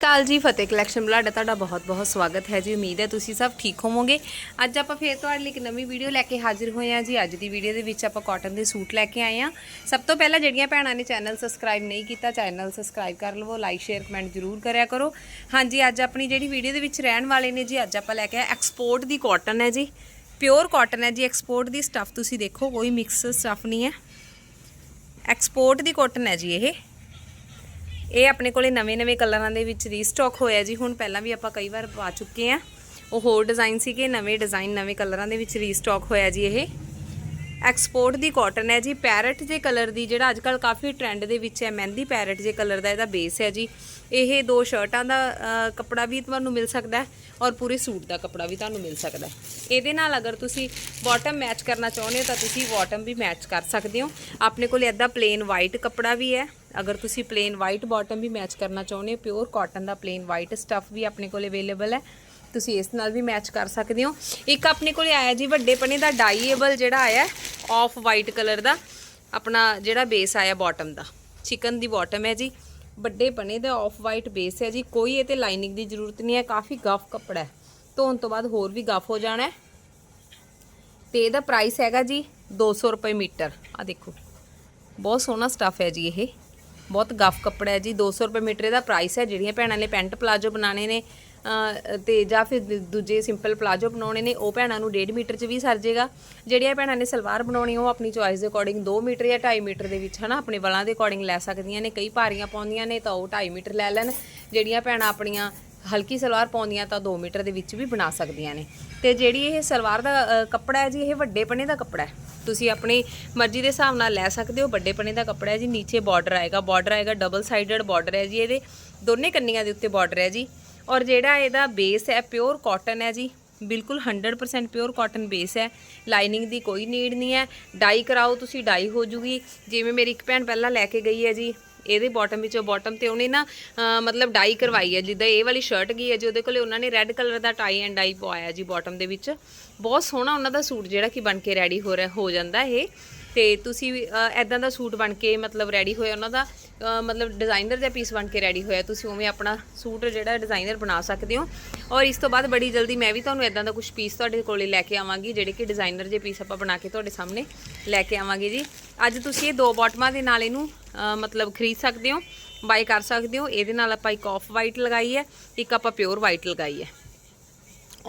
ਕਾਲ ਜੀ, ਫਤਿਹ ਕਲੈਕਸ਼ਨ ਬਲਾਡਾ, ਤੁਹਾਡਾ ਬਹੁਤ-ਬਹੁਤ ਸਵਾਗਤ ਹੈ ਜੀ। ਉਮੀਦ ਹੈ ਤੁਸੀਂ ਸਭ ਠੀਕ ਹੋਵੋਗੇ। ਅੱਜ ਆਪਾਂ ਫੇਰ ਤੁਹਾਡੇ ਲਈ ਇੱਕ ਨਵੀਂ ਵੀਡੀਓ ਲੈ ਕੇ ਹਾਜ਼ਰ ਹੋਏ ਹਾਂ ਜੀ। ਅੱਜ ਦੀ ਵੀਡੀਓ ਦੇ ਵਿੱਚ ਆਪਾਂ ਕਾਟਨ ਦੇ ਸੂਟ ਲੈ ਕੇ ਆਏ ਹਾਂ। ਸਭ ਤੋਂ ਪਹਿਲਾਂ ਜਿਹੜੀਆਂ ਭੈਣਾਂ ਨੇ ਚੈਨਲ ਸਬਸਕ੍ਰਾਈਬ ਨਹੀਂ ਕੀਤਾ ਚੈਨਲ ਸਬਸਕ੍ਰਾਈਬ ਕਰ ਲਵੋ ਲਾਈਕ ਸ਼ੇਅਰ ਕਮੈਂਟ ਜ਼ਰੂਰ ਕਰਿਆ ਕਰੋ। ਹਾਂਜੀ, ਅੱਜ ਆਪਣੀ ਜਿਹੜੀ ਵੀਡੀਓ ਦੇ ਵਿੱਚ ਰਹਿਣ ਵਾਲੇ ਨੇ ਜੀ, ਅੱਜ ਆਪਾਂ ਲੈ ਕੇ ਆਏ ਐਕਸਪੋਰਟ ਦੀ ਕਾਟਨ ਹੈ ਜੀ। ਪਿਓਰ ਕਾਟਨ ਹੈ ਜੀ ਐਕਸਪੋਰਟ ਦੀ ਸਟੱਫ ਤੁਸੀਂ ਦੇਖੋ, ਕੋਈ ਮਿਕਸ ਸਟੱਫ ਨਹੀਂ ਹੈ। ਐਕਸਪੋਰਟ ਦੀ ਕਾਟਨ ਹੈ ਜੀ ਇਹ। ਇਹ ਆਪਣੇ ਕੋਲੇ ਨਵੇਂ-ਨਵੇਂ ਕਲਰਾਂ ਦੇ ਵਿੱਚ ਰੀਸਟਾਕ ਹੋਇਆ ਜੀ। ਹੁਣ ਪਹਿਲਾਂ ਵੀ ਆਪਾਂ ਕਈ ਵਾਰ ਪਾ ਚੁੱਕੇ ਆ। ਉਹ ਹੋਰ ਡਿਜ਼ਾਈਨ ਸੀਗੇ, ਨਵੇਂ ਡਿਜ਼ਾਈਨ ਨਵੇਂ ਕਲਰਾਂ ਦੇ ਵਿੱਚ ਰੀਸਟਾਕ ਹੋਇਆ ਜੀ ਇਹ। ਐਕਸਪੋਰਟ ਦੀ ਕਾਟਨ ਹੈ ਜੀ। ਪੈਰਟ ਜੇ ਕਲਰ ਦੀ ਜਿਹੜਾ ਅੱਜ ਕੱਲ ਕਾਫੀ ਟ੍ਰੈਂਡ ਦੇ ਵਿੱਚ ਹੈ, ਮਹਿੰਦੀ ਪੈਰਟ ਜੇ ਕਲਰ ਦਾ ਇਹਦਾ ਬੇਸ ਹੈ ਜੀ। ਇਹ ਦੋ ਸ਼ਰਟਾਂ ਦਾ ਕੱਪੜਾ ਵੀ ਤੁਹਾਨੂੰ ਮਿਲ ਸਕਦਾ ਹੈ ਔਰ ਪੂਰੇ ਸੂਟ ਦਾ ਕੱਪੜਾ ਵੀ ਤੁਹਾਨੂੰ ਮਿਲ ਸਕਦਾ ਹੈ। ਇਹਦੇ ਨਾਲ ਅਗਰ ਤੁਸੀਂ ਬਾਟਮ ਮੈਚ ਕਰਨਾ ਚਾਹੁੰਦੇ ਹੋ ਤਾਂ ਤੁਸੀਂ ਬਾਟਮ ਵੀ ਮੈਚ ਕਰ ਸਕਦੇ ਹੋ। ਆਪਣੇ ਕੋਲ ਇਦਾਂ ਪਲੇਨ ਵਾਈਟ ਕੱਪੜਾ ਵੀ ਹੈ। ਅਗਰ ਤੁਸੀਂ ਪਲੇਨ ਵਾਈਟ ਬਾਟਮ ਵੀ ਮੈਚ ਕਰਨਾ ਚਾਹੁੰਦੇ ਹੋ ਪਿਓਰ ਕਾਟਨ ਦਾ ਪਲੇਨ ਵਾਈਟ ਸਟੱਫ ਵੀ ਆਪਣੇ ਕੋਲ ਅਵੇਲੇਬਲ ਹੈ। ਤੁਸੀਂ ਇਸ ਨਾਲ ਵੀ ਮੈਚ ਕਰ ਸਕਦੇ ਹੋ। ਇੱਕ ਆਪਣੇ ਕੋਲੇ ਆਇਆ ਜੀ ਵੱਡੇ ਪਨੇ ਦਾ ਡਾਈਏਬਲ ਜਿਹੜਾ ਆਇਆ ਆਫ ਵਾਈਟ ਕਲਰ ਦਾ, ਆਪਣਾ ਜਿਹੜਾ ਬੇਸ ਆਇਆ ਬਾਟਮ ਦਾ। ਚਿਕਨ ਦੀ ਬਾਟਮ ਹੈ ਜੀ। ਵੱਡੇ ਬਣੇ ਦਾ ਆਫ ਵਾਈਟ ਬੇਸ ਹੈ ਜੀ। ਕੋਈ ਇਹ ਤੇ ਲਾਈਨਿੰਗ ਦੀ ਜ਼ਰੂਰਤ ਨਹੀਂ ਹੈ। ਕਾਫੀ ਗਫ ਕੱਪੜਾ ਹੈ। ਧੋਣ ਤੋਂ ਬਾਅਦ ਹੋਰ ਵੀ ਗਫ ਹੋ ਜਾਣਾ ਹੈ। ਤੇ ਇਹਦਾ ਪ੍ਰਾਈਸ ਹੈਗਾ ਜੀ 200 ਰੁਪਏ ਮੀਟਰ। ਆ ਦੇਖੋ। ਬਹੁਤ ਸੋਹਣਾ ਸਟੱਫ ਹੈ ਜੀ ਇਹ। ਬਹੁਤ ਗਫ ਕੱਪੜਾ ਹੈ ਜੀ। 200 ਰੁਪਏ ਮੀਟਰ ਇਹਦਾ ਪ੍ਰਾਈਸ ਹੈ। ਜਿਹੜੀਆਂ ਭੈਣਾਂ ਨੇ ਪੈਂਟ ਪਲਾਜੋ ਬਣਾਣੇ ਨੇ ਤੇ ਜਾਂ ਫਿਰ ਦੂਜੇ ਸਿੰਪਲ ਪਲਾਜੋ ਬਣਾਉਣੇ ਨੇ, ਉਹ ਭੈਣਾਂ ਨੂੰ 1.5 ਮੀਟਰ 'ਚ ਵੀ ਸਰ ਜਾਏਗਾ ਜਿਹੜੀਆਂ ਭੈਣਾਂ ਨੇ ਸਲਵਾਰ ਬਣਾਉਣੀ, ਉਹ ਆਪਣੀ ਚੋਇਸ ਦੇ ਅਕੋਰਡਿੰਗ 2 ਮੀਟਰ ਜਾਂ 2.5 ਮੀਟਰ ਦੇ ਵਿੱਚ, ਹਨਾ, ਆਪਣੇ ਵਲਾਂ ਦੇ ਅਕੋਰਡਿੰਗ ਲੈ ਸਕਦੀਆਂ ਨੇ। ਕਈ ਭਾਰੀਆਂ ਪਾਉਂਦੀਆਂ ਨੇ, ਤਾਂ ਉਹ 2.5 ਮੀਟਰ ਲੈ ਲੈਣ। ਜਿਹੜੀਆਂ ਭੈਣਾਂ ਆਪਣੀਆਂ ਹਲਕੀ ਸਲਵਾਰ ਪਾਉਂਦੀਆਂ, ਤਾਂ 2 ਮੀਟਰ ਦੇ ਵਿੱਚ ਵੀ ਬਣਾ ਸਕਦੀਆਂ ਨੇ। ਤੇ ਜਿਹੜੀ ਇਹ ਸਲਵਾਰ ਦਾ ਕੱਪੜਾ ਹੈ ਜੀ, ਇਹ ਵੱਡੇ ਪਨੇ ਦਾ ਕੱਪੜਾ ਹੈ। ਤੁਸੀਂ ਆਪਣੀ ਮਰਜ਼ੀ ਦੇ ਹਿਸਾਬ ਨਾਲ ਲੈ ਸਕਦੇ ਹੋ ਵੱਡੇ ਪਨੇ ਦਾ ਕੱਪੜਾ ਹੈ ਜੀ, ਨੀਚੇ ਬਾਰਡਰ ਆਏਗਾ। ਬਾਰਡਰ ਆਏਗਾ ਡਬਲ ਸਾਈਡਡ ਬਾਰਡਰ ਹੈ ਜੀ ਇਹਦੇ। ਦੋਨੇ ਕੰਨੀਆਂ ਦੇ ਉੱਤੇ ਬਾਰਡਰ ਹੈ ਜੀ। ਔਰ ਜਿਹੜਾ ਇਹਦਾ ਬੇਸ ਹੈ ਪਿਓਰ ਕਾਟਨ ਹੈ ਜੀ। ਬਿਲਕੁਲ 100% ਪਿਓਰ ਕਾਟਨ ਬੇਸ ਹੈ। ਲਾਈਨਿੰਗ ਦੀ ਕੋਈ ਨੀਡ ਨਹੀਂ ਹੈ। ਡਾਈ ਕਰਾਓ, ਤੁਸੀਂ ਡਾਈ ਹੋ ਜੂਗੀ। ਜਿਵੇਂ ਮੇਰੀ ਇੱਕ ਭੈਣ ਪਹਿਲਾਂ ਲੈ ਕੇ ਗਈ ਹੈ ਜੀ, ਇਹਦੇ ਬਾਟਮ ਵਿੱਚੋਂ ਬਾਟਮ ਤੇ ਉਹਨੇ ਨਾ ਮਤਲਬ ਡਾਈ ਕਰਵਾਈ ਹੈ। ਜਿੱਦਾਂ ਇਹ ਵਾਲੀ ਸ਼ਰਟ ਗਈ ਹੈ ਜੀ, ਉਹਦੇ ਕੋਲੇ ਉਹਨਾਂ ਨੇ ਰੈੱਡ ਕਲਰ ਦਾ ਟਾਈ ਐਂਡ ਡਾਈ ਪਵਾਇਆ ਜੀ ਬਾਟਮ ਦੇ ਵਿੱਚ। ਬਹੁਤ ਸੋਹਣਾ ਉਹਨਾਂ ਦਾ ਸੂਟ ਜਿਹੜਾ ਕਿ ਬਣ ਕੇ ਰੈਡੀ ਹੋ ਰਿਹਾ, ਹੋ ਜਾਂਦਾ ਇਹ। ਤੇ ਤੁਸੀਂ ਐਦਾਂ ਦਾ ਸੂਟ ਬਣ ਕੇ ਮਤਲਬ ਰੈਡੀ ਹੋਇਆ ਉਹਨਾਂ ਦਾ? ਮਤਲਬ ਡਿਜ਼ਾਈਨਰ ਦਾ ਪੀਸ ਬਣ ਕੇ ਰੈਡੀ ਹੋਇਆ? ਤੁਸੀਂ ਉਵੇਂ ਆਪਣਾ ਸੂਟ ਜਿਹੜਾ ਡਿਜ਼ਾਈਨਰ ਬਣਾ ਸਕਦੇ ਹੋ? ਔਰ ਇਸ ਤੋਂ ਬਾਅਦ ਬੜੀ ਜਲਦੀ ਮੈਂ ਵੀ ਤੁਹਾਨੂੰ ਐਦਾਂ ਦਾ ਕੁਝ ਪੀਸ ਤੁਹਾਡੇ ਕੋਲੇ ਲੈ ਕੇ ਆਵਾਂਗੀ, ਜਿਹੜੇ ਕਿ ਡਿਜ਼ਾਈਨਰ ਜੇ ਪੀਸ ਆਪਾਂ ਬਣਾ ਕੇ ਤੁਹਾਡੇ ਸਾਹਮਣੇ ਲੈ ਕੇ ਆਵਾਂਗੇ ਜੀ। ਅੱਜ ਤੁਸੀਂ ਇਹ ਦੋ ਬਾਟਮਾਂ ਦੇ ਨਾਲ ਇਹਨੂੰ ਮਤਲਬ ਖਰੀਦ ਸਕਦੇ ਹੋ ਬਾਈ ਕਰ ਸਕਦੇ ਹੋ। ਇਹਦੇ ਨਾਲ ਆਪਾਂ ਇੱਕ ਆਫ ਵਾਈਟ ਲਗਾਈ ਹੈ, ਇੱਕ ਆਪਾਂ ਪਿਓਰ ਵਾਈਟ ਲਗਾਈ ਹੈ।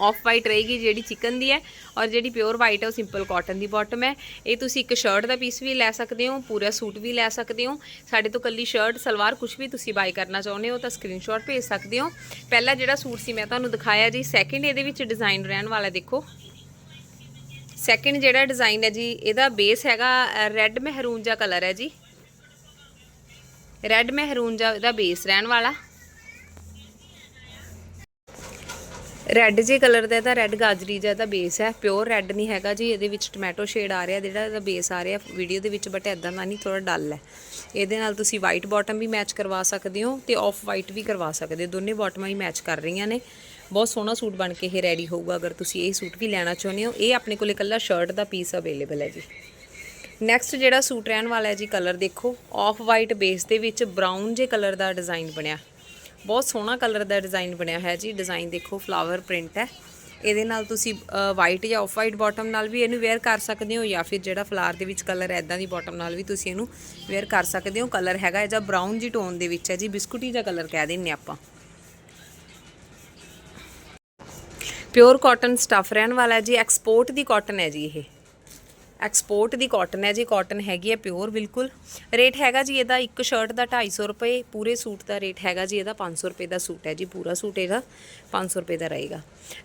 ਆਫ ਵਾਈਟ ਰਹੇਗੀ ਜਿਹੜੀ ਚਿਕਨ ਦੀ ਹੈ ਔਰ ਜਿਹੜੀ ਪਿਓਰ ਵਾਈਟ ਹੈ ਉਹ ਸਿੰਪਲ ਕਾਟਨ ਦੀ ਬਾਟਮ ਹੈ। ਇਹ ਤੁਸੀਂ ਇੱਕ ਸ਼ਰਟ ਦਾ ਪੀਸ ਵੀ ਲੈ ਸਕਦੇ ਹੋ, ਪੂਰਾ ਸੂਟ ਵੀ ਲੈ ਸਕਦੇ ਹੋ। ਸਾਡੇ ਤੋਂ ਕੱਲੀ ਸ਼ਰਟ ਸਲਵਾਰ ਕੁਝ ਵੀ ਤੁਸੀਂ ਬਾਈ ਕਰਨਾ ਚਾਹੁੰਦੇ ਹੋ ਤਾਂ ਸਕਰੀਨਸ਼ਾਟ ਭੇਜ ਸਕਦੇ ਹੋ। ਪਹਿਲਾ ਜਿਹੜਾ ਸੂਟ ਸੀ ਮੈਂ ਤੁਹਾਨੂੰ ਦਿਖਾਇਆ ਜੀ ਸੈਕਿੰਡ ਇਹਦੇ ਵਿੱਚ ਡਿਜ਼ਾਈਨ ਰਹਿਣ ਵਾਲਾ ਦੇਖੋ। ਸੈਕਿੰਡ ਜਿਹੜਾ ਡਿਜ਼ਾਈਨ ਹੈ ਜੀ, ਇਹਦਾ ਬੇਸ ਹੈਗਾ ਰੈੱਡ ਮਹਿਰੂਨ ਜਿਹਾ ਕਲਰ ਹੈ ਜੀ। ਰੈੱਡ ਮਹਿਰੂਨ ਜਿਹਾ ਇਹਦਾ ਬੇਸ ਰਹਿਣ ਵਾਲਾ। ਰੈੱਡ ਜੇ ਕਲਰ ਦਾ ਇਹਦਾ ਰੈੱਡ ਗਾਜਰੀ ਜਿਹਾ ਦਾ ਬੇਸ ਹੈ। ਪਿਓਰ ਰੈੱਡ ਨਹੀਂ ਹੈਗਾ ਜੀ, ਇਹਦੇ ਵਿੱਚ ਟੋਮੈਟੋ ਸ਼ੇਡ ਆ ਰਿਹਾ ਜਿਹੜਾ ਇਹਦਾ ਬੇਸ ਆ ਰਿਹਾ। ਵੀਡੀਓ ਦੇ ਵਿੱਚ ਬਟ ਐਦਾਂ ਦਾ ਨਹੀਂ ਥੋੜਾ ਡਲ ਹੈ। ਇਹਦੇ ਨਾਲ ਤੁਸੀਂ ਵਾਈਟ ਬਾਟਮ ਵੀ ਮੈਚ ਕਰਵਾ ਸਕਦੇ ਹੋ ਤੇ ਆਫ ਵਾਈਟ ਵੀ ਕਰਵਾ ਸਕਦੇ ਹੋ। ਦੋਨੇ ਬਾਟਮਾਂ ਹੀ ਮੈਚ ਕਰ ਰਹੀਆਂ ਨੇ। ਬਹੁਤ ਸੋਹਣਾ ਸੂਟ ਬਣ ਕੇ ਇਹ ਰੈਡੀ ਹੋਊਗਾ, ਅਗਰ ਤੁਸੀਂ ਇਹ ਸੂਟ ਵੀ ਲੈਣਾ ਚਾਹੁੰਦੇ ਹੋ। ਇਹ ਆਪਣੇ ਕੋਲੇ ਇਕੱਲਾ ਸ਼ਰਟ ਦਾ ਪੀਸ ਅਵੇਲੇਬਲ ਹੈ ਜੀ। ਨੈਕਸਟ ਜਿਹੜਾ ਸੂਟ ਰਹਿਣ ਵਾਲਾ ਹੈ ਜੀ ਕਲਰ ਦੇਖੋ। ਆਫ ਵਾਈਟ ਬੇਸ ਦੇ ਵਿੱਚ ਬਰਾਊਨ ਜੇ ਕਲਰ ਦਾ ਡਿਜ਼ਾਈਨ ਬਣਿਆ। ਬਹੁਤ ਸੋਹਣਾ ਕਲਰ ਦਾ ਡਿਜ਼ਾਈਨ ਬਣਿਆ ਹੈ ਜੀ। ਡਿਜ਼ਾਈਨ ਦੇਖੋ ਫਲਾਵਰ ਪ੍ਰਿੰਟ ਹੈ। ਇਹਦੇ ਨਾਲ ਤੁਸੀਂ ਵਾਈਟ ਜਾਂ ਆਫ ਵਾਈਟ ਬਾਟਮ ਨਾਲ ਵੀ ਇਹਨੂੰ ਵੇਅਰ ਕਰ ਸਕਦੇ ਹੋ ਜਾਂ ਫਿਰ ਜਿਹੜਾ ਫਲਾਰ ਦੇ ਵਿੱਚ ਕਲਰ ਹੈ ਇਦਾਂ ਦੀ ਬਾਟਮ ਨਾਲ ਵੀ ਤੁਸੀਂ ਇਹਨੂੰ ਵੇਅਰ ਕਰ ਸਕਦੇ ਹੋ। ਕਲਰ ਹੈਗਾ ਇਹਦਾ ਬਰਾਊਨ ਜੀ ਟੋਨ ਦੇ ਵਿੱਚ ਹੈ ਜੀ। ਬਿਸਕੁਟੀ ਜਿਹਾ ਕਲਰ ਕਹਿ ਦਿੰਨੇ ਆਪਾਂ। ਪਿਓਰ ਕਾਟਨ ਸਟਫ ਰਹਿਣ ਵਾਲਾ ਜੀ। ਐਕਸਪੋਰਟ ਦੀ ਕਾਟਨ ਹੈ ਜੀ ਇਹ। ਐਕਸਪੋਰਟ ਦੀ ਕਾਟਨ ਹੈ ਜੀ ਕਾਟਨ ਹੈਗੀ ਹੈ ਪਿਓਰ ਬਿਲਕੁਲ। ਰੇਟ ਹੈਗਾ ਜੀ ਇਹਦਾ ਇੱਕ ਸ਼ਰਟ ਦਾ 250 ਰੁਪਏ, ਪੂਰੇ ਸੂਟ ਦਾ ਰੇਟ ਹੈਗਾ ਜੀ ਇਹਦਾ 500 ਰੁਪਏ ਦਾ ਸੂਟ ਹੈ ਜੀ, ਪੂਰਾ ਸੂਟ ਇਹਦਾ 500 ਰੁਪਏ ਦਾ ਰਹੇਗਾ।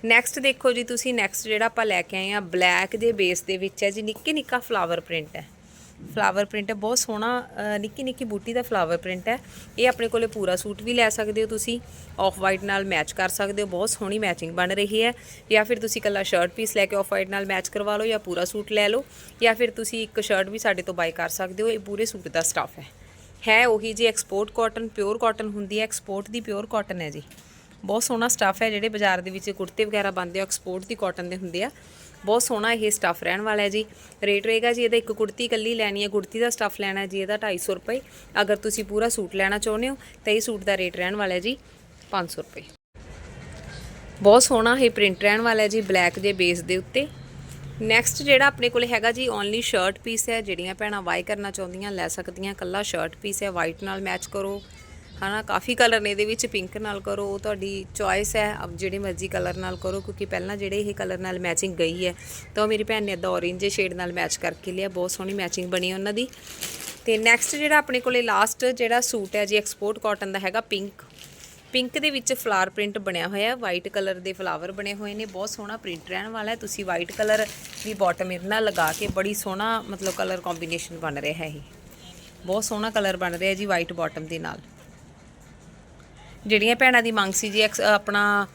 ਨੈਕਸਟ ਦੇਖੋ ਜੀ ਤੁਸੀਂ ਨੈਕਸਟ ਜਿਹੜਾ ਆਪਾਂ ਲੈ ਕੇ ਆਏ ਆ ਬਲੈਕ ਦੇ ਬੇਸ ਦੇ ਵਿੱਚ ਹੈ ਜੀ, ਨਿੱਕੇ ਨਿੱਕਾ ਫਲਾਵਰ ਪ੍ਰਿੰਟ ਹੈ। ਫਲਾਵਰ ਪ੍ਰਿੰਟ ਹੈ। ਬਹੁਤ ਸੋਹਣਾ ਨਿੱਕੀ ਨਿੱਕੀ ਬੂਟੀ ਦਾ ਫਲਾਵਰ ਪ੍ਰਿੰਟ ਹੈ। ਇਹ ਆਪਣੇ ਕੋਲੇ ਪੂਰਾ ਸੂਟ ਵੀ ਲੈ ਸਕਦੇ ਹੋ ਤੁਸੀਂ। ਆਫ ਵਾਈਟ ਨਾਲ ਮੈਚ ਕਰ ਸਕਦੇ ਹੋ। ਬਹੁਤ ਸੋਹਣੀ ਮੈਚਿੰਗ ਬਣ ਰਹੀ ਹੈ। ਜਾਂ ਫਿਰ ਤੁਸੀਂ ਕੱਲਾ ਸ਼ਰਟ ਪੀਸ ਲੈ ਕੇ ਆਫ ਵਾਈਟ ਨਾਲ ਮੈਚ ਕਰਵਾ ਲਓ ਜਾਂ ਪੂਰਾ ਸੂਟ ਲੈ ਲਓ। ਜਾਂ ਫਿਰ ਤੁਸੀਂ ਇੱਕ ਸ਼ਰਟ ਵੀ ਸਾਡੇ ਤੋਂ ਬਾਈ ਕਰ ਸਕਦੇ ਹੋ। ਇਹ ਪੂਰੇ ਸੂਟ ਦਾ ਸਟਾਫ ਹੈ। ਹੈ ਉਹੀ ਜੀ ਐਕਸਪੋਰਟ ਕਾਟਨ ਪਿਓਰ ਕਾਟਨ ਹੁੰਦੀ ਹੈ। ਐਕਸਪੋਰਟ ਦੀ ਪਿਓਰ ਕਾਟਨ ਹੈ ਜੀ। ਬਹੁਤ ਸੋਹਣਾ ਸਟਾਫ ਹੈ। ਜਿਹੜੇ ਬਾਜ਼ਾਰ ਦੇ ਵਿੱਚ ਕੁੜਤੇ ਵਗੈਰਾ ਬੰਦੇ ਆ ਐਕਸਪੋਰਟ ਦੀ ਕਾਟਨ ਦੇ ਹੁੰਦੇ ਆ। ਬਹੁਤ ਸੋਹਣਾ ਇਹ ਸਟਫ ਰਹਿਣ ਵਾਲਾ ਹੈ ਜੀ। ਰੇਟ ਰਹੇਗਾ ਜੀ, ਇਹਦਾ ਇੱਕ ਕੁੜਤੀ ਕੱਲੀ ਲੈਣੀ ਹੈ, ਕੁੜਤੀ ਦਾ ਸਟਫ ਲੈਣਾ ਜੀ, ਇਹਦਾ 250 ਰੁਪਏ। ਅਗਰ ਤੁਸੀਂ ਪੂਰਾ ਸੂਟ ਲੈਣਾ ਚਾਹੁੰਦੇ ਹੋ, ਤਾਂ ਇਹ ਸੂਟ ਦਾ ਰੇਟ ਰਹਿਣ ਵਾਲਾ ਹੈ ਜੀ 500 ਰੁਪਏ। ਬਹੁਤ ਸੋਹਣਾ ਇਹ ਪ੍ਰਿੰਟ ਰਹਿਣ ਵਾਲਾ ਹੈ ਜੀ ਬਲੈਕ ਦੇ ਬੇਸ ਦੇ ਉੱਤੇ। ਨੈਕਸਟ ਜਿਹੜਾ ਆਪਣੇ ਕੋਲੇ ਹੈਗਾ ਜੀ ਓਨਲੀ ਸ਼ਰਟ ਪੀਸ ਹੈ, ਜਿਹੜੀਆਂ ਭੈਣਾਂ ਵਾਈ ਕਰਨਾ ਚਾਹੁੰਦੀਆਂ, ਲੈ ਸਕਦੀਆਂ ਕੱਲਾ ਸ਼ਰਟ ਪੀਸ ਹੈ ਵਾਈਟ ਨਾਲ ਮੈਚ ਕਰੋ। ਹਨਾ, ਕਾਫੀ ਕਲਰ ਨੇ ਇਹਦੇ ਵਿੱਚ ਪਿੰਕ ਨਾਲ ਕਰੋ, ਉਹ ਤੁਹਾਡੀ ਚੋਇਸ ਹੈ ਅਬ ਜਿਹੜੇ ਮਰਜ਼ੀ ਕਲਰ ਨਾਲ ਕਰੋ, ਕਿਉਂਕਿ ਪਹਿਲਾਂ ਜਿਹੜੇ ਇਹ ਕਲਰ ਨਾਲ ਮੈਚਿੰਗ ਗਈ ਹੈ, ਤਾਂ ਉਹ ਮੇਰੀ ਭੈਣ ਨੇ ਇਦਾਂ orange ਸ਼ੇਡ ਨਾਲ ਮੈਚ ਕਰਕੇ ਲਿਆ, ਬਹੁਤ ਸੋਹਣੀ ਮੈਚਿੰਗ ਬਣੀ ਉਹਨਾਂ ਦੀ। ਤੇ ਨੈਕਸਟ ਜਿਹੜਾ ਆਪਣੇ ਕੋਲੇ ਲਾਸਟ ਜਿਹੜਾ ਸੂਟ ਹੈ ਜੀ ਐਕਸਪੋਰਟ ਕਾਟਨ ਦਾ ਹੈਗਾ ਪਿੰਕ ਪਿੰਕ ਦੇ ਵਿੱਚ ਫਲਾਰ ਪ੍ਰਿੰਟ ਬਣਿਆ ਹੋਇਆ ਹੈ ਵਾਈਟ ਕਲਰ ਦੇ ਫਲਾਵਰ ਬਣੇ ਹੋਏ ਨੇ, ਬਹੁਤ ਸੋਹਣਾ ਪ੍ਰਿੰਟ ਰਹਿਣ ਵਾਲਾ ਹੈ, ਤੁਸੀਂ ਵਾਈਟ ਕਲਰ ਦੀ ਬਾਟਮ ਇਹਨਾਂ ਲਗਾ ਕੇ ਬੜੀ ਸੋਹਣਾ ਮਤਲਬ ਕਲਰ ਕੰਬੀਨੇਸ਼ਨ ਬਣ ਰਿਹਾ ਹੈ ਇਹ। ਬਹੁਤ ਸੋਹਣਾ ਕਲਰ ਬਣ ਰਿਹਾ ਜੀ ਵਾਈਟ ਬਾਟਮ ਦੇ ਨਾਲ। ਜਿਹੜੀਆਂ ਭੈਣਾਂ ਦੀ ਮੰਗ ਸੀ ਜੀ ਐਕਸ- ਆਪਣਾ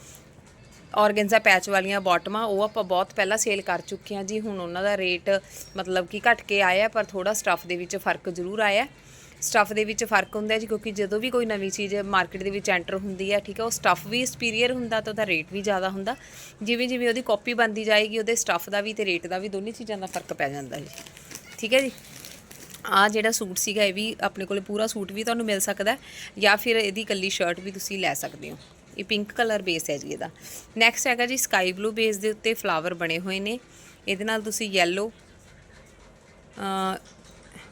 ਔਰਗੈਂਜ਼ਾ ਪੈਚ ਵਾਲੀਆਂ ਬਾਟਮਾਂ ਉਹ ਆਪਾਂ ਬਹੁਤ ਪਹਿਲਾਂ ਸੇਲ ਕਰ ਚੁੱਕੇ ਹਾਂ ਜੀ। ਹੁਣ ਉਹਨਾਂ ਦਾ ਰੇਟ ਮਤਲਬ ਕਿ ਘਟ ਕੇ ਆਇਆ, ਪਰ ਥੋੜਾ ਸਟੱਫ ਦੇ ਵਿੱਚ ਫ਼ਰਕ ਜ਼ਰੂਰ ਆਇਆ। ਸਟੱਫ ਦੇ ਵਿੱਚ ਫ਼ਰਕ ਹੁੰਦਾ ਜੀ, ਕਿਉਂਕਿ ਜਦੋਂ ਵੀ ਕੋਈ ਨਵੀਂ ਚੀਜ਼ ਮਾਰਕੀਟ ਦੇ ਵਿੱਚ ਐਂਟਰ ਹੁੰਦੀ ਹੈ ਠੀਕ ਹੈ ਉਹ ਸਟੱਫ ਵੀ ਸੁਪੀਰੀਅਰ ਹੁੰਦਾ ਤਾਂ ਉਹਦਾ ਰੇਟ ਵੀ ਜ਼ਿਆਦਾ ਹੁੰਦਾ। ਜਿਵੇਂ ਜਿਵੇਂ ਉਹਦੀ ਕਾਪੀ ਬਣਦੀ ਜਾਏਗੀ, ਉਹਦੇ ਸਟੱਫ ਦਾ ਵੀ ਤੇ ਰੇਟ ਦਾ ਵੀ ਦੋਨੇ ਚੀਜ਼ਾਂ ਦਾ ਫ਼ਰਕ ਪੈ ਜਾਂਦਾ ਜੀ। ਠੀਕ ਹੈ ਜੀ? ਆ ਜਿਹੜਾ ਸੂਟ ਸੀਗਾ ਇਹ ਵੀ ਆਪਣੇ ਕੋਲੇ ਪੂਰਾ ਸੂਟ ਵੀ ਤੁਹਾਨੂੰ ਮਿਲ ਸਕਦਾ ਜਾਂ ਫਿਰ ਇਹਦੀ ਕੱਲੀ ਸ਼ਰਟ ਵੀ ਤੁਸੀਂ ਲੈ ਸਕਦੇ ਹੋ। ਇਹ ਪਿੰਕ ਕਲਰ ਬੇਸ ਹੈ ਜੀ ਇਹਦਾ। ਨੈਕਸਟ ਹੈਗਾ ਜੀ ਸਕਾਈ ਬਲੂ ਬੇਸ ਦੇ ਉੱਤੇ ਫਲਾਵਰ ਬਣੇ ਹੋਏ ਨੇ। ਇਹਦੇ ਨਾਲ ਤੁਸੀਂ ਯੈਲੋ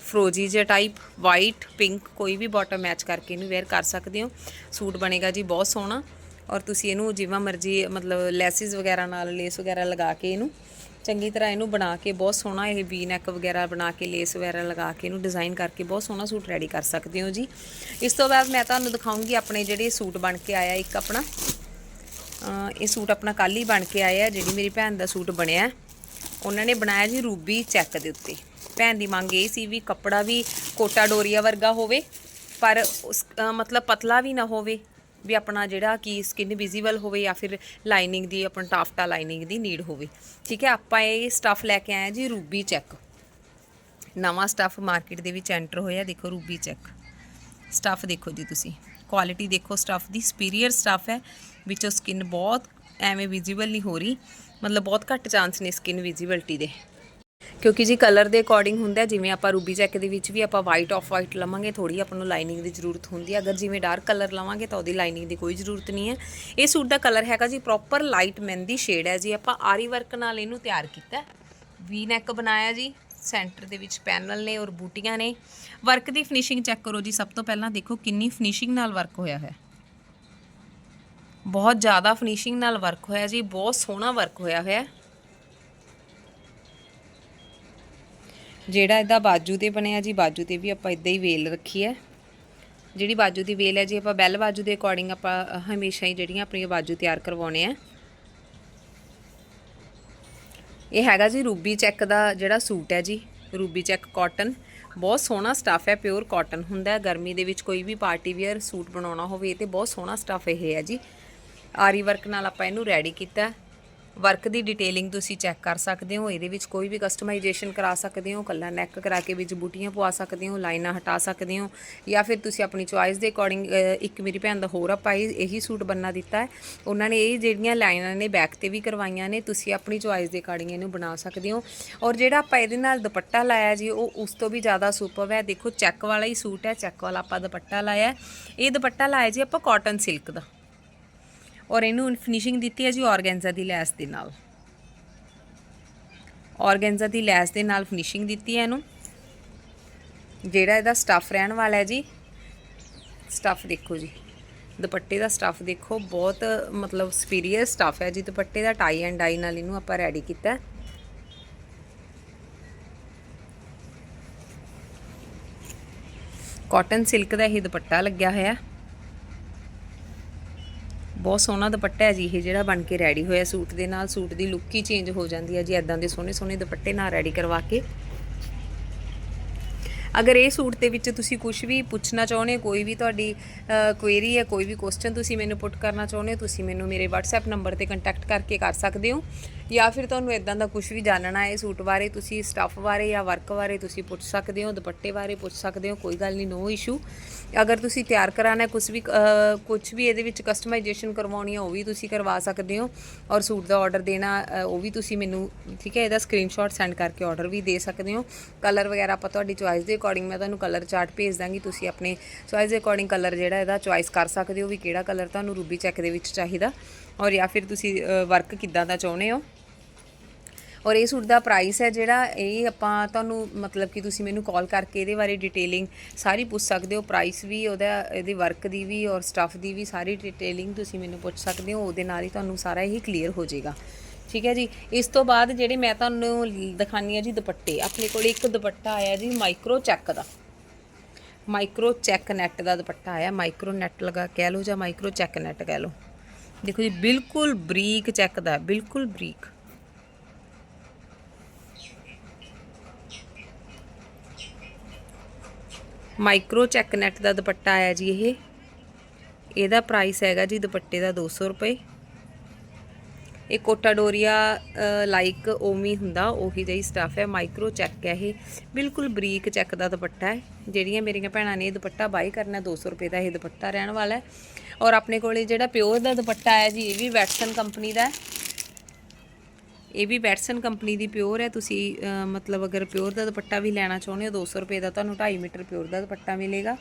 ਫਰੋਜੀ ਜਿਹਾ ਟਾਈਪ ਵਾਈਟ ਪਿੰਕ ਕੋਈ ਵੀ ਬਾਟਮ ਮੈਚ ਕਰਕੇ ਇਹਨੂੰ ਵੇਅਰ ਕਰ ਸਕਦੇ ਹੋ। ਸੂਟ ਬਣੇਗਾ ਜੀ ਬਹੁਤ ਸੋਹਣਾ ਔਰ ਤੁਸੀਂ ਇਹਨੂੰ ਜਿਵੇਂ ਮਰਜ਼ੀ ਮਤਲਬ ਲੈਸਿਸ ਵਗੈਰਾ ਨਾਲ ਲੇਸ ਵਗੈਰਾ ਲਗਾ ਕੇ ਇਹਨੂੰ ਚੰਗੀ ਤਰ੍ਹਾਂ ਇਹਨੂੰ ਬਣਾ ਕੇ, ਬਹੁਤ ਸੋਹਣਾ ਇਹ ਵੀ ਨੈਕ ਵਗੈਰਾ ਬਣਾ ਕੇ ਲੇਸ ਵਗੈਰਾ ਲਗਾ ਕੇ ਇਹਨੂੰ ਡਿਜ਼ਾਈਨ ਕਰਕੇ ਬਹੁਤ ਸੋਹਣਾ ਸੂਟ ਰੈਡੀ ਕਰ ਸਕਦੇ ਹੋ ਜੀ। ਇਸ ਤੋਂ ਬਾਅਦ ਮੈਂ ਤੁਹਾਨੂੰ ਦਿਖਾਉਂਗੀ ਆਪਣੇ ਜਿਹੜੇ ਸੂਟ ਬਣ ਕੇ ਆਇਆ ਇੱਕ ਆਪਣਾ। ਇਹ ਸੂਟ ਆਪਣਾ ਕੱਲ ਹੀ ਬਣ ਕੇ ਆਇਆ, ਜਿਹੜੀ ਮੇਰੀ ਭੈਣ ਦਾ ਸੂਟ ਬਣਿਆ। ਉਹਨਾਂ ਨੇ ਬਣਾਇਆ ਜੀ ਰੂਬੀ ਚੈੱਕ ਦੇ ਉੱਤੇ। ਭੈਣ ਦੀ ਮੰਗ ਇਹ ਸੀ ਵੀ ਕੱਪੜਾ ਵੀ ਕੋਟਾ ਡੋਰੀਆ ਵਰਗਾ ਹੋਵੇ, ਪਰ ਉਸ ਮਤਲਬ ਪਤਲਾ ਵੀ ਨਾ ਹੋਵੇ। ਵੀ ਆਪਣਾ ਜਿਹੜਾ ਕਿ ਸਕਿਨ ਵਿਜ਼ੀਬਲ ਹੋਵੇ ਜਾਂ ਫਿਰ ਲਾਈਨਿੰਗ ਦੀ ਆਪਣਾ ਟਾਫਟਾ ਲਾਈਨਿੰਗ ਦੀ ਨੀਡ ਹੋਵੇ। ਠੀਕ ਹੈ, ਆਪਾਂ ਇਹ ਸਟੱਫ ਲੈ ਕੇ ਆਏ ਹਾਂ ਜੀ ਰੂਬੀ ਚੈੱਕ ਨਵਾਂ ਸਟੱਫ ਮਾਰਕੀਟ ਦੇ ਵਿੱਚ ਐਂਟਰ ਹੋਇਆ, ਦੇਖੋ ਰੂਬੀ ਚੈੱਕ ਸਟੱਫ ਦੇਖੋ ਜੀ ਤੁਸੀਂ। ਕੁਆਲਿਟੀ ਦੇਖੋ ਸਟੱਫ ਦੀ ਸੁਪੀਰੀਅਰ ਸਟੱਫ ਹੈ। ਵਿੱਚੋਂ ਸਕਿਨ ਬਹੁਤ ਐਵੇਂ ਵਿਜ਼ੀਬਲ ਨਹੀਂ ਹੋ ਰਹੀ। ਮਤਲਬ ਬਹੁਤ ਘੱਟ ਚਾਂਸ ਨੇ ਸਕਿਨ ਵਿਜ਼ੀਬਿਲਟੀ ਦੇ। ਕਿਉਂਕਿ ਜੀ ਕਲਰ ਦੇ ਅਕੋਰਡਿੰਗ ਹੁੰਦਾ ਜਿਵੇਂ ਆਪਾਂ ਰੂਬੀ ਚੈੱਕ ਦੇ ਵਿੱਚ ਵੀ ਆਪਾਂ ਵਾਈਟ ਆਫ ਵਾਈਟ ਲਵਾਂਗੇ ਥੋੜੀ ਆਪਾਂ ਨੂੰ ਲਾਈਨਿੰਗ ਦੀ ਜ਼ਰੂਰਤ ਹੁੰਦੀ ਹੈ ਅਗਰ ਜਿਵੇਂ ਡਾਰਕ ਕਲਰ ਲਵਾਂਗੇ ਤਾਂ ਉਹਦੀ ਲਾਈਨਿੰਗ ਦੀ ਕੋਈ ਜ਼ਰੂਰਤ ਨਹੀਂ ਹੈ। ਇਹ ਸੂਟ ਦਾ ਕਲਰ ਹੈਗਾ ਜੀ ਪ੍ਰੋਪਰ ਲਾਈਟ ਮਹਿੰਦੀ ਸ਼ੇਡ ਹੈ ਜੀ। ਆਪਾਂ ਆਰੀ ਵਰਕ ਨਾਲ ਇਹਨੂੰ ਤਿਆਰ ਕੀਤਾ। ਵੀ ਨੈਕ ਬਣਾਇਆ ਜੀ। ਸੈਂਟਰ ਦੇ ਵਿੱਚ ਪੈਨਲ ਨੇ ਔਰ ਬੂਟੀਆਂ ਨੇ। ਵਰਕ ਦੀ ਫਿਨਿਸ਼ਿੰਗ ਚੈੱਕ ਕਰੋ ਜੀ। ਸਭ ਤੋਂ ਪਹਿਲਾਂ ਦੇਖੋ ਕਿੰਨੀ ਫਿਨਿਸ਼ਿੰਗ ਨਾਲ ਵਰਕ ਹੋਇਆ ਹੈ। ਬਹੁਤ ਜ਼ਿਆਦਾ ਫਿਨਿਸ਼ਿੰਗ ਨਾਲ ਵਰਕ ਹੋਇਆ ਜੀ। ਬਹੁਤ ਸੋਹਣਾ ਵਰਕ ਹੋਇਆ ਹੋਇਆ ਹੈ। ਜਿਹੜਾ ਇਹਦਾ ਬਾਜੂ ਤੇ ਬਣਿਆ ਜੀ, ਬਾਜੂ ਤੇ ਵੀ ਆਪਾਂ ਇਦਾਂ ਹੀ ਵੇਲ ਰੱਖੀ ਹੈ ਜਿਹੜੀ ਬਾਜੂ ਦੀ ਵੇਲ ਹੈ ਜੀ, ਆਪਾਂ ਬੈਲ ਬਾਜੂ ਦੇ ਅਕੋਰਡਿੰਗ ਆਪਾਂ ਹਮੇਸ਼ਾ ਹੀ ਜਿਹੜੀਆਂ ਆਪਣੀਆਂ ਬਾਜੂ ਤਿਆਰ ਕਰਵਾਉਣੇ ਆ। ਇਹ ਹੈਗਾ ਜੀ ਰੂਬੀ ਚੈੱਕ ਦਾ ਜਿਹੜਾ ਸੂਟ ਹੈ ਜੀ, ਰੂਬੀ ਚੈੱਕ ਕਾਟਨ। ਬਹੁਤ ਸੋਹਣਾ ਸਟੱਫ ਹੈ ਪਿਓਰ ਕਾਟਨ ਹੁੰਦਾ ਹੈ। ਗਰਮੀ ਦੇ ਵਿੱਚ ਕੋਈ ਵੀ ਪਾਰਟੀ ਵੇਅਰ ਸੂਟ ਬਣਾਉਣਾ ਹੋਵੇ ਤੇ ਬਹੁਤ ਸੋਹਣਾ ਸਟੱਫ ਇਹ ਹੈ ਜੀ। ਆਰੀ ਵਰਕ ਨਾਲ ਆਪਾਂ ਇਹਨੂੰ ਰੈਡੀ ਕੀਤਾ। ਵਰਕ ਦੀ ਡਿਟੇਲਿੰਗ ਤੁਸੀਂ ਚੈੱਕ ਕਰ ਸਕਦੇ ਹੋ, ਇਹਦੇ ਵਿੱਚ ਕੋਈ ਵੀ ਕਸਟਮਾਈਜੇਸ਼ਨ ਕਰਾ ਸਕਦੇ ਹੋ, ਕੱਲਾ ਨੈਕ ਕਰਾ ਕੇ ਵਿੱਚ ਬੂਟੀਆਂ ਪਵਾ ਸਕਦੇ ਹੋ, ਲਾਈਨਾਂ ਹਟਾ ਸਕਦੇ ਹੋ, ਜਾਂ ਫਿਰ ਤੁਸੀਂ ਆਪਣੀ ਚੁਆਇਸ ਦੇ ਅਕੋਰਡਿੰਗ ਇੱਕ ਮੇਰੀ ਭੈਣ ਦਾ ਹੋਰ ਆਪਾਂ ਇਹ- ਇਹੀ ਸੂਟ ਬੰਨਾ ਦਿੱਤਾ ਹੈ। ਉਹਨਾਂ ਨੇ ਇਹ ਜਿਹੜੀਆਂ ਲਾਈਨਾਂ ਨੇ ਬੈਕ ਤੇ ਵੀ ਕਰਵਾਈਆਂ ਨੇ, ਤੁਸੀਂ ਆਪਣੀ ਚੁਆਇਸ ਦੇ ਅਕੋਰਡਿੰਗ ਇਹਨੂੰ ਬਣਾ ਸਕਦੇ ਹੋ। ਔਰ ਜਿਹੜਾ ਆਪਾਂ ਇਹਦੇ ਨਾਲ ਦੁਪੱਟਾ ਲਾਇਆ ਜੀ, ਉਹ ਉਸ ਤੋਂ ਵੀ ਜ਼ਿਆਦਾ ਸੁਪਰ ਹੈ। ਦੇਖੋ ਚੈੱਕ ਵਾਲਾ ਹੀ ਸੂਟ ਹੈ ਚੈੱਕ ਵਾਲਾ ਆਪਾਂ ਦੁਪੱਟਾ ਲਾਇਆ ਇਹ ਦੁਪੱਟਾ ਲਾਇਆ ਜੀ ਆਪਾਂ ਕਾਟਨ ਸਿਲਕ ਦਾ। ਔਰ ਇਹਨੂੰ ਫਿਨਿਸ਼ਿੰਗ ਦਿੱਤੀ ਹੈ ਜੀ ਔਰਗੈਂਜਾ ਦੀ ਲੈਸ ਦੇ ਨਾਲ। ਔਰਗੈਂਜਾ ਦੀ ਲੈਸ ਦੇ ਨਾਲ ਫਿਨਿਸ਼ਿੰਗ ਦਿੱਤੀ ਹੈ ਇਹਨੂੰ। ਜਿਹੜਾ ਇਹਦਾ ਸਟੱਫ ਰਹਿਣ ਵਾਲਾ ਹੈ ਜੀ ਸਟੱਫ ਦੇਖੋ ਜੀ। ਦੁਪੱਟੇ ਦਾ ਸਟੱਫ ਦੇਖੋ, ਬਹੁਤ ਮਤਲਬ ਸੁਪੀਰੀਅਰ ਸਟੱਫ ਹੈ ਜੀ। ਦੁਪੱਟੇ ਦਾ ਟਾਈ ਐਂਡ ਡਾਈ ਨਾਲ ਇਹਨੂੰ ਆਪਾਂ ਰੈਡੀ ਕੀਤਾ। ਹੈ। ਕਾਟਨ ਸਿਲਕ ਦਾ ਇਹ ਦੁਪੱਟਾ ਲੱਗਿਆ ਹੋਇਆ। ਹੈ ਬਹੁਤ ਸੋਹਣਾ ਦੁਪੱਟਾ ਹੈ ਜੀ, ਇਹ ਜਿਹੜਾ ਬਣ ਕੇ ਰੈਡੀ ਹੋਇਆ ਸੂਟ ਦੇ ਨਾਲ। ਸੂਟ ਦੀ ਲੁੱਕ ਹੀ ਚੇਂਜ ਹੋ ਜਾਂਦੀ ਹੈ ਜੀ ਐਦਾਂ ਦੇ ਸੋਹਣੇ ਸੋਹਣੇ ਦੁਪੱਟੇ ਨਾਲ ਰੈਡੀ ਕਰਵਾ ਕੇ। ਅਗਰ ਇਹ ਸੂਟ ਦੇ ਵਿੱਚ ਤੁਸੀਂ ਕੁਝ ਵੀ ਪੁੱਛਣਾ ਚਾਹੁੰਦੇ ਹੋ, ਕੋਈ ਵੀ ਤੁਹਾਡੀ ਕੁਐਰੀ ਹੈ, ਕੋਈ ਵੀ ਕੁਐਸਚਨ ਤੁਸੀਂ ਮੈਨੂੰ ਪੁੱਟ ਕਰਨਾ ਚਾਹੁੰਦੇ ਹੋ, ਤੁਸੀਂ ਮੈਨੂੰ ਮੇਰੇ WhatsApp ਨੰਬਰ ਤੇ ਕੰਟੈਕਟ ਕਰਕੇ ਕਰ ਸਕਦੇ ਹੋ। ਜਾਂ ਫਿਰ ਤੁਹਾਨੂੰ ਇਦਾਂ ਦਾ ਕੁਝ ਵੀ ਜਾਣਨਾ ਹੈ, ਸੂਟ ਬਾਰੇ ਤੁਸੀਂ ਸਟੱਫ ਬਾਰੇ ਜਾਂ ਵਰਕ ਬਾਰੇ ਤੁਸੀਂ ਪੁੱਛ ਸਕਦੇ ਹੋ, ਦੁਪੱਟੇ ਬਾਰੇ ਪੁੱਛ ਸਕਦੇ ਹੋ, ਕੋਈ ਗੱਲ ਨਹੀਂ ਨੋ ਇਸ਼ੂ ਅਗਰ ਤੁਸੀਂ ਤਿਆਰ ਕਰਾਣਾ ਕੁਝ ਵੀ ਕੁਝ ਵੀ ਇਹਦੇ ਵਿੱਚ ਕਸਟਮਾਈਜੇਸ਼ਨ ਕਰਵਾਉਣੀ ਹੈ, ਉਹ ਵੀ ਤੁਸੀਂ ਕਰਵਾ ਸਕਦੇ ਹੋ। ਔਰ ਸੂਟ ਦਾ ਆਰਡਰ ਦੇਣਾ ਉਹ ਵੀ ਤੁਸੀਂ ਮੈਨੂੰ, ਠੀਕ ਹੈ, ਇਹਦਾ ਸਕਰੀਨਸ਼ਾਟ ਸੈਂਡ ਕਰਕੇ ਆਰਡਰ ਵੀ ਦੇ ਸਕਦੇ ਹੋ। ਕਲਰ ਵਗੈਰਾ ਆਪਾਂ ਤੁਹਾਡੀ ਚੁਆਇਸ ਦੇ ਅਕੋਰਡਿੰਗ ਮੈਂ ਤੁਹਾਨੂੰ ਕਲਰ ਚਾਰਟ ਭੇਜ ਦਾਂਗੀ, ਤੁਸੀਂ ਆਪਣੇ ਚੁਆਇਸ ਦੇ ਅਕੋਰਡਿੰਗ ਕਲਰ ਜਿਹੜਾ ਇਹਦਾ ਚੁਆਇਸ ਕਰ ਸਕਦੇ ਹੋ ਵੀ ਕਿਹੜਾ ਕਲਰ ਤੁਹਾਨੂੰ ਰੂਬੀ ਚੈੱਕ ਦੇ ਵਿੱਚ ਚਾਹੀਦਾ। ਔਰ ਜਾਂ ਫਿਰ ਤੁਸੀਂ ਵਰਕ ਕਿੱਦਾਂ ਦਾ ਚਾਹੁੰਦੇ ਹੋ। ਔਰ ਇਹ ਸੂਟ ਦਾ ਪ੍ਰਾਈਸ ਹੈ ਜਿਹੜਾ ਇਹ ਆਪਾਂ ਤੁਹਾਨੂੰ ਮਤਲਬ ਕਿ ਤੁਸੀਂ ਮੈਨੂੰ ਕਾਲ ਕਰਕੇ ਇਹਦੇ ਬਾਰੇ ਡਿਟੇਲਿੰਗ ਸਾਰੀ ਪੁੱਛ ਸਕਦੇ ਹੋ ਪ੍ਰਾਈਸ ਵੀ, ਉਹਦਾ, ਇਹਦੇ ਵਰਕ ਦੀ ਵੀ ਔਰ ਸਟੱਫ ਦੀ ਵੀ ਸਾਰੀ ਡਿਟੇਲਿੰਗ ਤੁਸੀਂ ਮੈਨੂੰ ਪੁੱਛ ਸਕਦੇ ਹੋ, ਉਹਦੇ ਨਾਲ ਹੀ ਤੁਹਾਨੂੰ ਸਾਰਾ ਇਹ ਕਲੀਅਰ ਹੋ ਜਾਏਗਾ। ਠੀਕ ਹੈ ਜੀ? ਇਸ ਤੋਂ ਬਾਅਦ ਜਿਹੜੇ ਮੈਂ ਤੁਹਾਨੂੰ ਦਿਖਾਨੀ ਆ ਜੀ ਦੁਪੱਟੇ, ਆਪਣੇ ਕੋਲ ਇੱਕ ਦੁਪੱਟਾ ਆਇਆ ਜੀ ਮਾਈਕਰੋ ਚੈੱਕ ਦਾ। ਮਾਈਕਰੋ ਚੈੱਕ ਨੈਟ ਦਾ ਦੁਪੱਟਾ ਆਇਆ ਮਾਈਕਰੋ ਨੈਟ ਲਗਾ ਕਹਿ ਲਓ ਜਾਂ ਮਾਈਕਰੋ ਚੈੱਕ ਨੈਟ ਕਹਿ ਲਓ। ਦੇਖੋ ਜੀ, ਬਿਲਕੁਲ ਬਰੀਕ ਚੈੱਕ ਦਾ, ਬਿਲਕੁਲ ਬਰੀਕ। ਮਾਈਕਰੋ ਚੈੱਕ ਨੈਟ ਦਾ ਦੁਪੱਟਾ ਆਇਆ ਜੀ ਇਹ। ਇਹਦਾ ਪ੍ਰਾਈਸ ਹੈਗਾ ਜੀ ਦੁਪੱਟੇ ਦਾ 200 ਰੁਪਏ। ਇਹ ਕੋਟਾ ਡੋਰੀਆ ਲਾਈਕ ਓਮੀ ਹੁੰਦਾ, ਉਹੀ ਜਿਹੀ ਸਟਫ ਹੈ ਮਾਈਕਰੋ ਚੈੱਕ ਹੈ ਇਹ। ਬਿਲਕੁਲ ਬਰੀਕ ਚੈੱਕ ਦਾ ਦੁਪੱਟਾ ਹੈ। ਜਿਹੜੀਆਂ ਮੇਰੀਆਂ ਭੈਣਾਂ ਨੇ ਇਹ ਦੁਪੱਟਾ ਬਾਈ ਕਰਨਾ 200 ਰੁਪਏ ਦਾ ਇਹ ਦੁਪੱਟਾ ਰਹਿਣ ਵਾਲਾ ਹੈ। ਔਰ ਆਪਣੇ ਕੋਲੇ ਜਿਹੜਾ ਪਿਓਰ ਦਾ ਦੁਪੱਟਾ ਹੈ ਜੀ, ਇਹ ਵੀ ਵੈਟਸਨ ਕੰਪਨੀ ਦਾ ਹੈ। ਇਹ ਵੀ ਵੈਟਸਨ ਕੰਪਨੀ ਦੀ ਪਿਓਰ ਹੈ, ਤੁਸੀਂ ਮਤਲਬ ਅਗਰ ਪਿਓਰ ਦਾ ਦੁਪੱਟਾ ਵੀ ਲੈਣਾ ਚਾਹੁੰਦੇ ਹੋ 200 ਰੁਪਏ ਦਾ ਤੁਹਾਨੂੰ 2.5 ਮੀਟਰ ਪਿਓਰ ਦਾ ਦੁਪੱਟਾ ਮਿਲੇਗਾ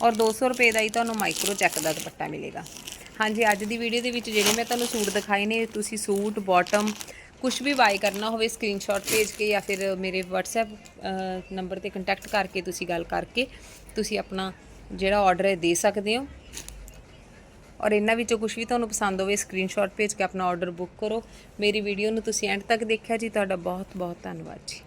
ਔਰ 200 ਰੁਪਏ ਦਾ ਹੀ ਤੁਹਾਨੂੰ ਮਾਈਕਰੋ ਚੈੱਕ ਦਾ ਦੁਪੱਟਾ ਮਿਲੇਗਾ। ਹਾਂਜੀ, ਅੱਜ ਦੀ ਵੀਡੀਓ ਦੇ ਵਿੱਚ ਜਿਹੜੇ ਮੈਂ ਤੁਹਾਨੂੰ ਸੂਟ ਦਿਖਾਏ ਨੇ, ਤੁਸੀਂ ਸੂਟ ਬਾਟਮ ਕੁਝ ਵੀ ਬਾਈ ਕਰਨਾ ਹੋਵੇ ਸਕਰੀਨਸ਼ਾਟ ਭੇਜ ਕੇ ਜਾਂ ਫਿਰ ਮੇਰੇ WhatsApp ਨੰਬਰ ਤੇ ਕੰਟੈਕਟ ਕਰਕੇ ਤੁਸੀਂ ਗੱਲ ਕਰਕੇ ਤੁਸੀਂ ਆਪਣਾ ਜਿਹੜਾ ਆਰਡਰ ਹੈ ਦੇ ਸਕਦੇ ਹੋ। ਔਰ ਇਹਨਾਂ ਵਿੱਚੋਂ ਕੁਝ ਵੀ ਤੁਹਾਨੂੰ ਪਸੰਦ ਹੋਵੇ ਸਕਰੀਨਸ਼ਾਟ ਭੇਜ ਕੇ ਆਪਣਾ ਆਰਡਰ ਬੁੱਕ ਕਰੋ। ਮੇਰੀ ਵੀਡੀਓ ਨੂੰ ਤੁਸੀਂ ਐਂਡ ਤੱਕ ਦੇਖਿਆ ਜੀ, ਤੁਹਾਡਾ ਬਹੁਤ ਬਹੁਤ ਧੰਨਵਾਦ ਜੀ।